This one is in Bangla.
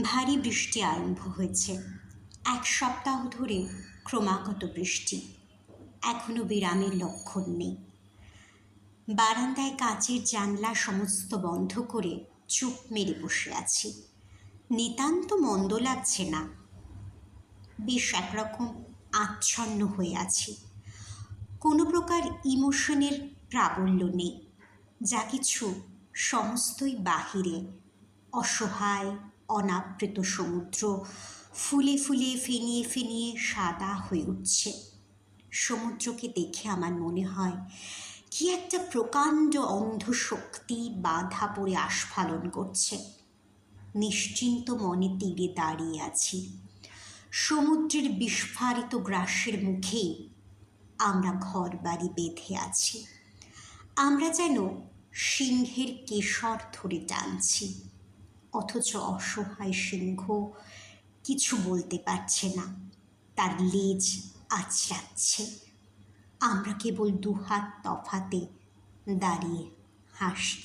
ভারী বৃষ্টি আরম্ভ হয়েছে। এক সপ্তাহ ধরে ক্রমাগত বৃষ্টি। এখনও বিরামের লক্ষণ নেই। বারান্দায় কাচের জানলা সমস্ত বন্ধ করে চুপ মেরে বসে আছি। নিতান্ত মন্দ লাগছে না। বেশ একরকম আচ্ছন্ন হয়ে আছি। কোনো প্রকার ইমোশনের প্রাবল্য নেই। যা কিছু সমস্তই বাহিরে অসহায়, অনাবৃত সমুদ্র ফুলে ফুলে ফেনিয়ে ফেনিয়ে সাদা হয়ে উঠছে। সমুদ্রকে দেখে আমার মনে হয় কি একটা প্রকাণ্ড অন্ধ শক্তি বাধা পড়ে আস্ফালন করছে। নিশ্চিন্ত মনে তীরে দাঁড়িয়ে আছি। সমুদ্রের বিস্ফারিত গ্রাসের মুখেই আমরা ঘর বাড়ি বেঁধে আছি। আমরা যেন সিংহের কেশর ধরে টানছি। অথচ অসহায় সিংহ কিছু বলতে পারছে না। তার লেজ আছে আমরা কেবল দুহাত তফাতে দাঁড়িয়ে হাসছি।